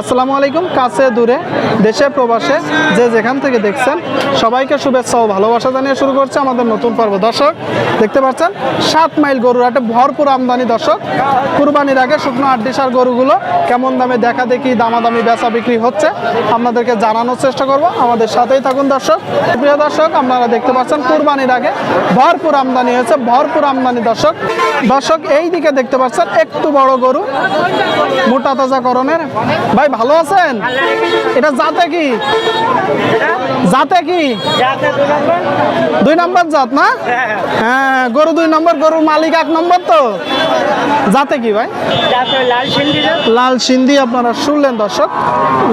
আসসালামু আলাইকুম, কাছে দূরে, দেশে, প্রবাসে, যে যেখান থেকে দেখছেন, সবাইকে শুভেচ্ছা ও ভালোবাসা জানিয়ে শুরু করছে আমাদের নতুন পর্ব। দর্শক, দেখতে পাচ্ছেন, সাত মাইল গরুর হাটে ভরপুর আমদানি। দর্শক, কুরবানির আগে শুকনো আড্ডি সার গরুগুলো কেমন দামে দেখা দেখি দামাদামি বেচা বিক্রি হচ্ছে, আপনাদেরকে জানানোর চেষ্টা করব। আমাদের সাথেই থাকুন দর্শক। প্রিয় দর্শক, আপনারা দেখতে পাচ্ছেন, কুরবানির আগে ভরপুর আমদানি হয়েছে, ভরপুর আমদানি। দর্শক দর্শক এই দিকে দেখতে পাচ্ছেন, একটু বড় গরু, মোটা তাজা করণের। ভাই ভালো আছেন? এটা জাতে কি? জাতে কি? দুই নম্বর জাত না? হ্যাঁ গরু দুই নম্বর, গরুর মালিক এক নম্বর তো। জাতে কি ভাই? লাল সিন্ধি আপনারা শুনলেন দর্শক।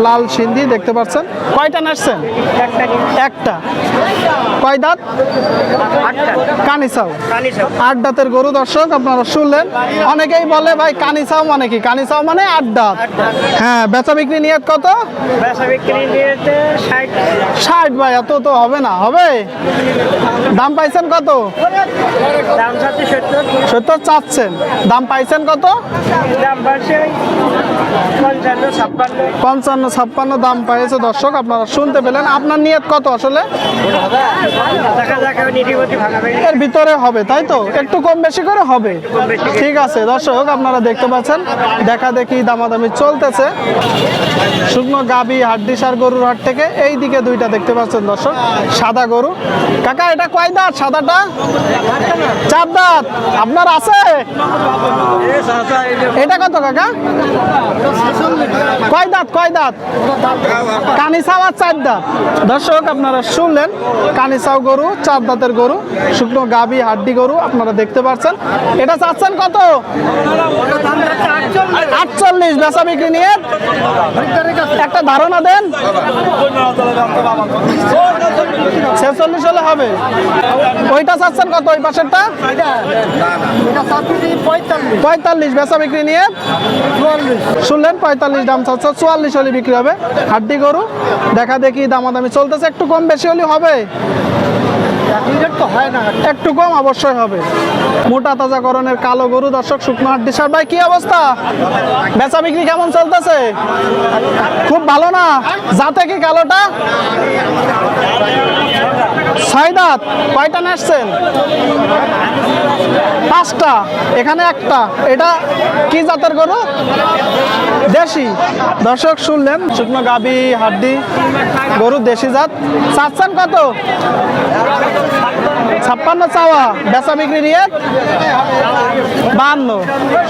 লাল সিন্ধি দেখতে পাচ্ছেন। কয়টা নাচছেন? একটা। কয় দাঁত? কানিসাও। আট দাঁতের গরু দর্শক, আপনারা শুনলেন। অনেকেই বলে ভাই কানিসাও মানে কি? কানিসাও মানে আট দাঁত। হ্যাঁ বেচা বিক্রি নিয়ত কত? বেচা বিক্রি নিয়েতে ষাট। ষাট ভাই এত তো হবে না। হবে? দাম পাইছেন কত? সত্তর। চাচ্ছেন। দাম পাইছেন কত? পঞ্চান্ন ছাপ্পান্ন। দাম পাইছে। দর্শক আপনারা শুনতে পেলেন। আপনার নিয়ত কত আসলে? এর ভিতরে হবে তাই তো? একটু কম বেশি করে হবে? ঠিক আছে দর্শক আপনারা দেখতে পাচ্ছেন দেখা দেখি দামাদামি চলতেছে। শুকনো গাবি হাড্ডি সার গরুর হাট থেকে এই দিকে দুইটা দেখতে পাচ্ছেন। দর্শক? সাদা গরু। কাকা, এটা কয় দাঁত সাদাটা? চার দাঁত। আপনার আছে? এটা কত কাকা? কয় দাঁত কয় দাঁত? কানিসাও আর চার দাঁত। দর্শক, আপনারা শুনলেন, কানিসাও গরু, চার দাঁতের গরু, শুকনো গাবি হাড্ডি গরু, আপনারা দেখতে পাচ্ছেন এটা চাচ্ছেন কত? আটচল্লিশ বেচা বিক্রি নিয়ে। একটা ধারণা দেন। ছেচল্লিশ হলে হবে। ওইটা চাচ্ছেন কত? ওই পাশেরটা? পঁয়তাল্লিশ। বেচা বিক্রি নিয়ে শুনলেন, পঁয়তাল্লিশ দাম চাচ্ছে, চুয়াল্লিশ হলে বিক্রি হবে। হাড্ডি গরু, দেখা দেখি দামাদামি চলতেছে, একটু কম বেশি হলে হবে। একটু কম অবশ্যই হবে। মোটা তাজা করণের কালো গরু, দর্শক, শুকনো হাড্ডি সার। ভাই, কি অবস্থা? বেচা বিক্রি কেমন চলতেছে? খুব ভালো না? যাতে কি কালোটা? দাঁত কয়টা নাচছেন পাঁচটা, এখানে একটা। এটা কি জাতের গরু? দেশি। দর্শক শুনলেন, শুকনো গাবি, হাড্ডি, গরু দেশি জাত। চাচ্ছেন কত? ছাপ্পান্ন চাওয়া বেচা বিক্রি নিয়ে বাহান্ন।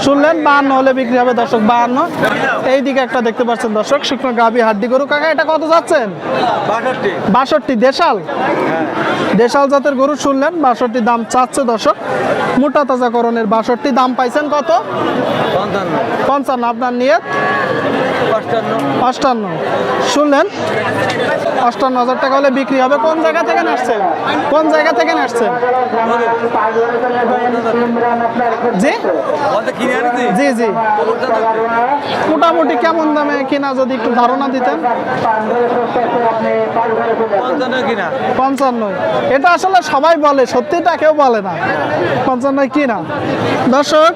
শুনলেন বাহান্ন হলে বিক্রি হবে দর্শক বাহান্ন। এইদিকে একটা দেখতে পাচ্ছেন দর্শক শুকনো গাভী হাড্ডি গরু। কাকা এটা কত যাচ্ছেন? বাষট্টি। দেশাল? দেশাল জাতের গরু শুনলেন বাষট্টি দাম চাচ্ছে দর্শক। মোটা তাজা করণের বাষট্টি দাম পাইছেন কত? পঞ্চান্ন। আপনার নিয়ে অষ্টান্ন শুনলেন? অষ্টান্ন হাজার টাকা হলে বিক্রি হবে। কোন জায়গা থেকে আসছেন কোন জায়গা থেকে আসছেন জি? জি জি। মোটামুটি কেমন দামে কিনা যদি একটু ধারণা দিতেন? পঞ্চান্ন। এটা আসলে সবাই বলে সত্যিটা কেউ বলে না। পঞ্চান্ন কিনা? দর্শক,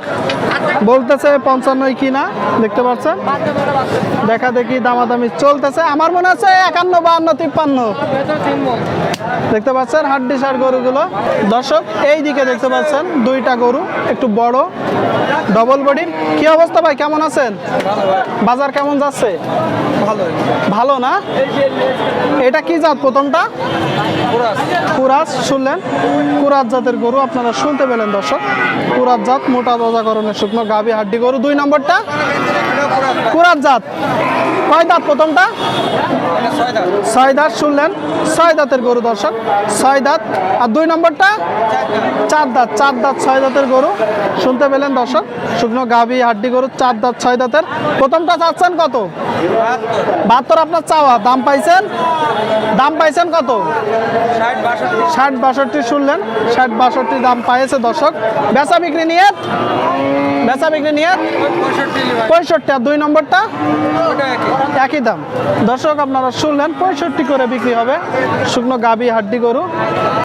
বলতেছে পঞ্চান্নই কিনা, দেখতে পাচ্ছেন? দেখা দেখি দামাদামি চলতেছে। আমার মনে আছে একান্ন, বাহান্ন, তিপ্পান্ন। দেখতে পাচ্ছেন হাড্ডি সার গরুগুলো। দর্শক, এই দিকে দেখতে পাচ্ছেন দুইটা গরু, একটু বড় ডবল বডির কি অবস্থা ভাই? কেমন আছেন? বাজার কেমন যাচ্ছে? ভালো ভালো না? এটা কি জাত প্রথমটা? কুরাজ শুনলেন? কুরাজ জাতের গরু আপনারা শুনতে পেলেন দর্শক। কুরাজ জাত মোটা তাজাকরণের শুকনো গাভী হাড্ডি গরু। দুই নম্বরটা? কুরাজ জাত। কয় দাঁত প্রথমটা? ছয় দাঁত। শুনলেন? ছয় দাঁতের গরু দর্শক। ছয় দাঁত। আর দুই নম্বরটা? চার দাঁত। চার দাঁত ছয় দাঁতের গরু। শুনতে পেলেন দর্শক? শুকনো গাভী হাড্ডি গরু চার দাঁত ছয় দাঁতের। প্রথমটা চাচ্ছেন কত? বাহাত্তর আপনার চাওয়া দাম পাইছেন? দাম পাইছেন কত? ষাট বাষট্টি। শুনলেন ষাট বাষট্টি দাম পাইছে দর্শক। বেচা বিক্রি নিয়ে বেচা বিক্রি নিয়ে পঁয়ষট্টি আর দুই নম্বরটা? একই। দাম। দর্শক আপনারা শুনলেন পঁয়ষট্টি করে বিক্রি হবে। শুকনো গাবি হাড্ডি গরু।